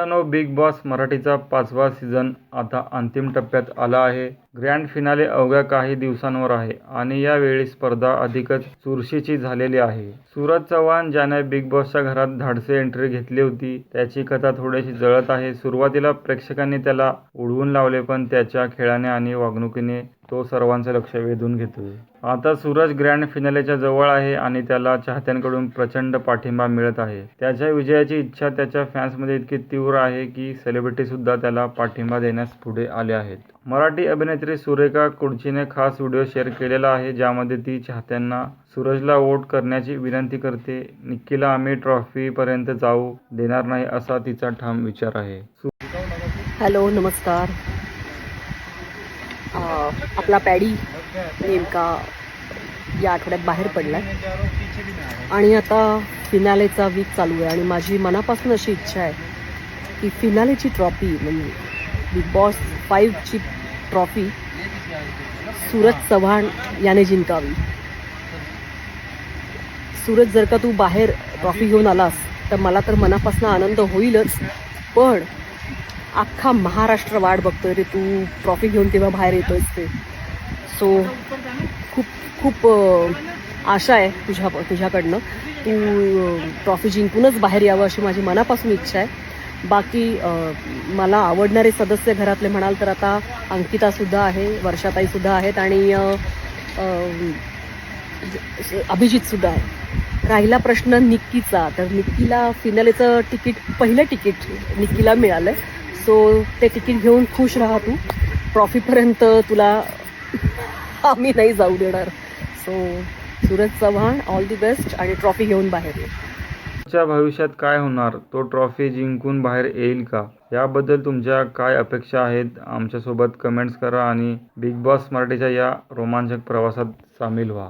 मित्रांनो big boss मराठीचा पाचवा सीझन आता अंतिम टप्प्यात आला आहे. ग्रँड फिनाले अवघ्या काही दिवसांवर आहे आणि यावेळी स्पर्धा अधिकच चुरशीची झालेली आहे. सूरज चव्हाण ज्याने बिग बॉसच्या घरात धाडसे एंट्री घेतली होती त्याची कथा थोडीशी जळत आहे. सुरुवातीला प्रेक्षकांनी त्याला उडवून लावले पण त्याच्या खेळाने आणि वागणुकीने तो सर्वांचं लक्ष वेधून घेतोय. आता सूरज ग्रँड फिनालेच्या जवळ आहे आणि त्याला चाहत्यांकडून प्रचंड पाठिंबा मिळत आहे. त्याच्या विजयाची इच्छा त्याच्या फॅन्समध्ये इतकी तीव्र आहे की सेलिब्रिटी सुद्धा त्याला पाठिंबा देण्यास पुढे आले आहेत. मराठी अभिनेत्री सुरेखा कुडचीने खास व्हिडिओ शेअर केलेला आहे ज्यामध्ये ती चाहत्यांना सूरजला वोट करण्याची विनंती करते निक्कीला आम्ही ट्रॉफीपर्यंत जाऊ देणार नाही असा तिचा ठाम विचार आहे. हॅलो नमस्कार. आपला पॅडी नेमका या आठवड्यात बाहेर पडलाय. आणि आता फिनालेचा वीक चालू आहे आणि माझी मनापासून अशी इच्छा आहे की फिनालेची ट्रॉफी म्हणजे बिग बॉस फाईव्हची ट्रॉफी सूरज चव्हाण याने जिंकावी. सूरज जर का तू बाहेर ट्रॉफी घेऊन आलास तर मला तर मनापासून आनंद होईलच. पण अख्खा महाराष्ट्र वाट बघतोय रे तू. ट्रॉफी घेऊन तेव्हा बाहेर येतोयस ते. सो खूप खूप आशा आहे तुझ्या तुझ्याकडनं. तू ट्रॉफी जिंकूनच बाहेर यावं अशी माझी मनापासून इच्छा आहे. बाकी मला आवडणारे सदस्य घरातले म्हणाल तर आता अंकितासुद्धा आहे वर्षाताईसुद्धा आहेत आणि अभिजितसुद्धा आहे. राहिला प्रश्न निक्कीचा. तर निक्कीला फिनालेचं तिकीट पहिलं तिकीट निक्कीला मिळालं आहे सो ते तिकीट घेऊन खुश राहा तू. ट्रॉफीपर्यंत तुला आम्ही नाही जाऊ देणार. So Suraj Chavan all the best आणि ट्रॉफी घेऊन बाहेर ये. भविष्यात काय होणार? तो ट्रॉफी जिंकून बाहेर येईल का? याबद्दल तुमच्या काय अपेक्षा आहेत? आमच्यासोबत कमेंट्स करा आणि बिग बॉस मराठीच्या या रोमांचक प्रवासात सामील व्हा.